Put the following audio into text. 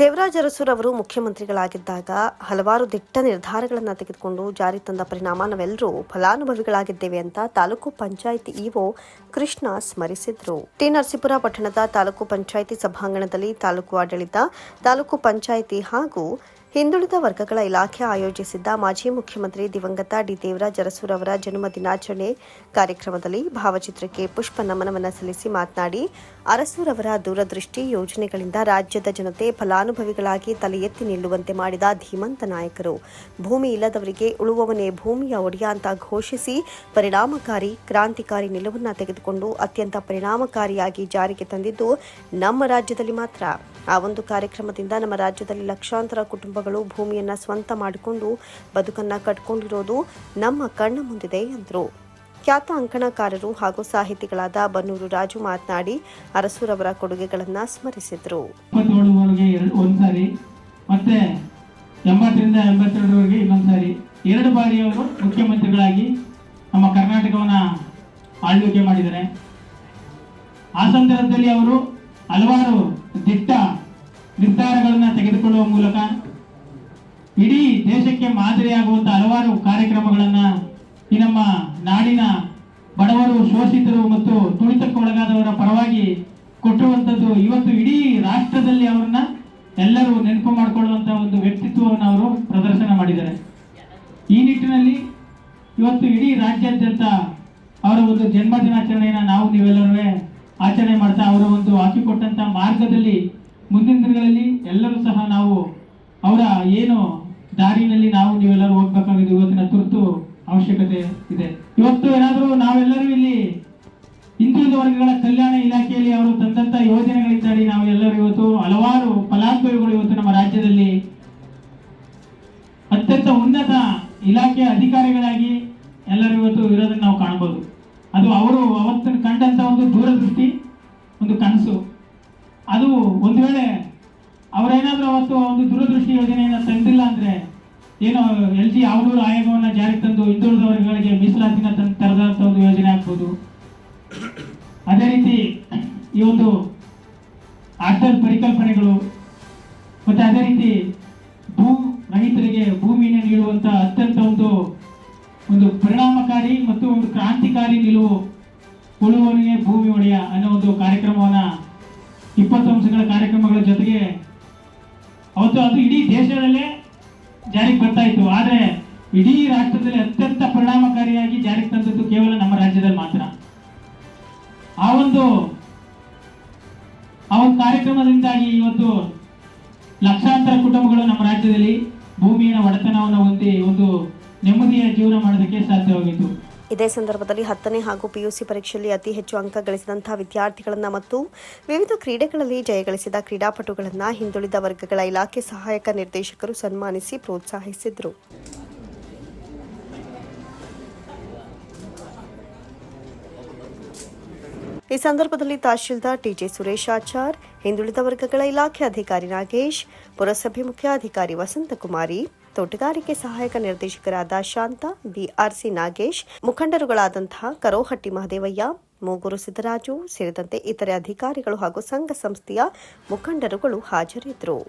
ದೇವರಾಜ ಅರಸುರವರು ಮುಖ್ಯಮಂತ್ರಿಗಳಾಗಿದ್ದಾಗ ಹಲವಾರು ದಿಟ್ಟ ನಿರ್ಧಾರಗಳನ್ನು ತೆಗೆದುಕೊಂಡು ಜಾರಿ ತಂದ ಪರಿಣಾಮ ನಾವೆಲ್ಲರೂ ಫಲಾನುಭವಿಗಳಾಗಿದ್ದೇವೆ ಅಂತ ತಾಲೂಕು ಪಂಚಾಯಿತಿ ಇಒ ಕೃಷ್ಣ ಸ್ಮರಿಸಿದ್ರು. ಟಿ ನರಸೀಪುರ ಪಟ್ಟಣದ ತಾಲೂಕು ಪಂಚಾಯಿತಿ ಸಭಾಂಗಣದಲ್ಲಿ ತಾಲೂಕು ಆಡಳಿತ, ತಾಲೂಕು ಪಂಚಾಯಿತಿ ಹಾಗೂ ಹಿಂದುಳಿದ ವರ್ಗಗಳ ಇಲಾಖೆ ಆಯೋಜಿಸಿದ್ದ ಮಾಜಿ ಮುಖ್ಯಮಂತ್ರಿ ದಿವಂಗತ ಡಿ ದೇವರಾಜ್ ಅವರ ಜನ್ಮ ದಿನಾಚರಣೆ ಕಾರ್ಯಕ್ರಮದಲ್ಲಿ ಭಾವಚಿತ್ರಕ್ಕೆ ಪುಷ್ಪ ನಮನವನ್ನು ಸಲ್ಲಿಸಿ ಮಾತನಾಡಿ ಅರಸೂರ್ ಅವರ ದೂರದೃಷ್ಟಿ ಯೋಜನೆಗಳಿಂದ ರಾಜ್ಯದ ಜನತೆ ಫಲಾನುಭವಿಗಳಾಗಿ ತಲೆ ಎತ್ತಿ ನಿಲ್ಲುವಂತೆ ಮಾಡಿದ ಧೀಮಂತ ನಾಯಕರು. ಭೂಮಿ ಇಲ್ಲದವರಿಗೆ ಉಳುವವನೇ ಭೂಮಿಯ ಒಡೆಯ ಅಂತ ಘೋಷಿಸಿ ಪರಿಣಾಮಕಾರಿ, ಕ್ರಾಂತಿಕಾರಿ ನಿಲುವನ್ನು ತೆಗೆದುಕೊಂಡು ಅತ್ಯಂತ ಪರಿಣಾಮಕಾರಿಯಾಗಿ ಜಾರಿಗೆ ತಂದಿದ್ದು ನಮ್ಮ ರಾಜ್ಯದಲ್ಲಿ ಮಾತ್ರ. ಆ ಒಂದು ಕಾರ್ಯಕ್ರಮದಿಂದ ನಮ್ಮ ರಾಜ್ಯದಲ್ಲಿ ಲಕ್ಷಾಂತರ ಕುಟುಂಬಗಳು ಭೂಮಿಯನ್ನ ಸ್ವಂತ ಮಾಡಿಕೊಂಡು ಬದುಕನ್ನ ಕಟ್ಕೊಂಡಿರೋದು ನಮ್ಮ ಕಣ್ಣ ಮುಂದಿದೆ ಎಂದರು. ಖ್ಯಾತ ಅಂಕಣಕಾರರು ಹಾಗೂ ಸಾಹಿತಿಗಳಾದ ಬನ್ನೂರು ರಾಜು ಮಾತನಾಡಿ ಅರಸುರವರ ಕೊಡುಗೆಗಳನ್ನು ಸ್ಮರಿಸಿದ್ರು. ಮತ್ತೆ ಎಂಬತ್ತರಿಂದ ಎಂಬತ್ತೆರಡರವರೆಗೆ ಇನ್ನೊಂದ್ಸಾರಿ ಎರಡು ಬಾರಿ ಅವರು ಮುಖ್ಯಮಂತ್ರಿಗಳಾಗಿ ನಮ್ಮ ಕರ್ನಾಟಕವನ್ನ ಆಳ್ವಿಕೆ ಮಾಡಿದ್ದಾರೆ. ಆ ಸಂದರ್ಭದಲ್ಲಿ ಅವರು ಹಲವಾರು ದಿಟ್ಟ ನಿರ್ಧಾರಗಳನ್ನು ತೆಗೆದುಕೊಳ್ಳುವ ಮೂಲಕ ಇಡೀ ದೇಶಕ್ಕೆ ಮಾದರಿಯಾಗುವಂತ ಹಲವಾರು ಕಾರ್ಯಕ್ರಮಗಳನ್ನ ಈ ನಮ್ಮ ನಾಡಿನ ಬಡವರು, ಶೋಷಿತರು ಮತ್ತು ತುಳಿತಕ್ಕೆ ಒಳಗಾದವರ ಪರವಾಗಿ ಕೊಟ್ಟಿರುವಂತದ್ದು ಇವತ್ತು ಇಡೀ ರಾಷ್ಟ್ರದಲ್ಲಿ ಅವರನ್ನ ಎಲ್ಲರೂ ನೆನಪು ಮಾಡಿಕೊಳ್ಳುವಂತ ಒಂದು ವ್ಯಕ್ತಿತ್ವವನ್ನು ಅವರು ಪ್ರದರ್ಶನ ಮಾಡಿದ್ದಾರೆ. ಈ ನಿಟ್ಟಿನಲ್ಲಿ ಇವತ್ತು ಇಡೀ ರಾಜ್ಯಾದ್ಯಂತ ಅವರ ಒಂದು ಜನ್ಮ ದಿನಾಚರಣೆಯನ್ನು ನಾವು ನೀವೆಲ್ಲರೂ ಆಚರಣೆ ಮಾಡ್ತಾ ಅವರ ಒಂದು ಹಾಕಿಕೊಟ್ಟಂತ ಮಾರ್ಗದಲ್ಲಿ ಮುಂದಿನ ದಿನಗಳಲ್ಲಿ ಎಲ್ಲರೂ ಸಹ ನಾವು ಅವರ ಏನು ದಾರಿನಲ್ಲಿ ನಾವು ನೀವೆಲ್ಲರೂ ಹೋಗ್ಬೇಕಾಗಿದೆ ಇವತ್ತಿನ ತುರ್ತು ಅವಶ್ಯಕತೆ ಇದೆ. ಇವತ್ತು ಏನಾದರೂ ನಾವೆಲ್ಲರೂ ಇಲ್ಲಿ ಹಿಂದುಳಿದ ವರ್ಗಗಳ ಕಲ್ಯಾಣ ಇಲಾಖೆಯಲ್ಲಿ ಅವರು ತಂದಂತ ಯೋಜನೆಗಳಿಂದಾಗಿ ನಾವು ಎಲ್ಲರೂ ಇವತ್ತು ಹಲವಾರು ಫಲಾನುಭವಿಗಳು ಇವತ್ತು ನಮ್ಮ ರಾಜ್ಯದಲ್ಲಿ ಅತ್ಯಂತ ಉನ್ನತ ಇಲಾಖೆಯ ಅಧಿಕಾರಿಗಳಾಗಿ ಎಲ್ಲರೂ ಇವತ್ತು ಇರೋದನ್ನ ನಾವು ಕಾಣಬಹುದು ಅದು ಅವರು ಅವತ್ತನ್ನು ಕಂಡಂತ ಒಂದು ದೂರದೃಷ್ಟಿ. ಒಂದು ಕನಸು. ಅದು ಒಂದು ವೇಳೆ ಅವರೇನಾದ್ರೂ ಅವತ್ತು ಒಂದು ದೂರದೃಷ್ಟಿ ಯೋಜನೆಯನ್ನು ತಂದಿಲ್ಲ ಅಂದ್ರೆ ಏನೋ ಎಲ್ ಜಿ ಆವಡೂರು ಆಯೋಗವನ್ನ ಜಾರಿಗೆ ತಂದು ಹಿಂದುಳಿದ ವರ್ಗಗಳಿಗೆ ಮೀಸಲಾತಿನ ತಂದು ತರದಂತ ಒಂದು ಯೋಜನೆ ಆಗ್ಬೋದು. ಅದೇ ರೀತಿ ಈ ಒಂದು ಅಟಲ್ ಪರಿಕಲ್ಪನೆಗಳು ಮತ್ತೆ ಅದೇ ರೀತಿ ಭೂ ರೈತರಿಗೆ ಭೂಮಿಯನ್ನು ನೀಡುವಂತ ಅತ್ಯಂತ ಒಂದು ಒಂದು ಪರಿಣಾಮಕಾರಿ ಮತ್ತು ಒಂದು ಕ್ರಾಂತಿಕಾರಿ ನಿಲುವು ಉಳುವವನಿಗೆ ಭೂಮಿ ಒಡೆಯ ಅನ್ನೋ ಒಂದು ಕಾರ್ಯಕ್ರಮವನ್ನ ಇಪ್ಪತ್ತು ಅಂಶಗಳ ಕಾರ್ಯಕ್ರಮಗಳ ಜೊತೆಗೆ ಅವತ್ತು ಅದು ಇಡೀ ದೇಶದಲ್ಲೇ ಜಾರಿಗೆ ಬರ್ತಾ ಇತ್ತು. ಆದ್ರೆ ಇಡೀ ರಾಷ್ಟ್ರದಲ್ಲಿ ಅತ್ಯಂತ ಪರಿಣಾಮಕಾರಿಯಾಗಿ ಜಾರಿಗೆ ತಂದದ್ದು ಕೇವಲ ನಮ್ಮ ರಾಜ್ಯದಲ್ಲಿ ಮಾತ್ರ. ಆ ಒಂದು ಆ ಒಂದು ಕಾರ್ಯಕ್ರಮದಿಂದಾಗಿ ಇವತ್ತು ಲಕ್ಷಾಂತರ ಕುಟುಂಬಗಳು ನಮ್ಮ ರಾಜ್ಯದಲ್ಲಿ ಭೂಮಿಯ ಒಡೆತನವನ್ನು ಹೊಂದಿ ಒಂದು ನೆಮ್ಮದಿಯ ಜೀವನ ಮಾಡೋದಕ್ಕೆ ಸಾಧ್ಯವಾಗಿತ್ತು. ಇದೇ ಸಂದರ್ಭದಲ್ಲಿ ಹತ್ತನೇ ಹಾಗೂ ಪಿಯುಸಿ ಪರೀಕ್ಷೆಯಲ್ಲಿ ಅತಿ ಹೆಚ್ಚು ಅಂಕ ಗಳಿಸಿದಂತಹ ವಿದ್ಯಾರ್ಥಿಗಳನ್ನು ಮತ್ತು ವಿವಿಧ ಕ್ರೀಡೆಗಳಲ್ಲಿ ಜಯಗಳಿಸಿದ ಕ್ರೀಡಾಪಟುಗಳನ್ನು ಹಿಂದುಳಿದ ವರ್ಗಗಳ ಇಲಾಖೆ ಸಹಾಯಕ ನಿರ್ದೇಶಕರು ಸನ್ಮಾನಿಸಿ ಪ್ರೋತ್ಸಾಹಿಸಿದರು. ಈ ಸಂದರ್ಭದಲ್ಲಿ ತಹಶೀಲ್ದಾರ್ ಟಿಜೆ ಸುರೇಶಾಚಾರ್ ಹಿಂದುಳಿದ ವರ್ಗಗಳ ಇಲಾಖೆ ಅಧಿಕಾರಿ ನಾಗೇಶ್, ಪುರಸಭೆ ಮುಖ್ಯಾಧಿಕಾರಿ ವಸಂತಕುಮಾರಿ, ತೋಟಗಾರಿಕೆ ಸಹಾಯಕ ನಿರ್ದೇಶಕರಾದ ಶಾಂತ, ಬಿಆರ್ಸಿ ನಾಗೇಶ್, ಮುಖಂಡರುಗಳಾದಂತಹ ಕರೋಹಟ್ಟಿ ಮಹದೇವಯ್ಯ, ಮೂಗೂರು ಸಿದ್ದರಾಜು ಸೇರಿದಂತೆ ಇತರೆ ಅಧಿಕಾರಿಗಳು ಹಾಗೂ ಸಂಘ ಸಂಸ್ಥೆಯ ಮುಖಂಡರುಗಳು ಹಾಜರಿದ್ದರು.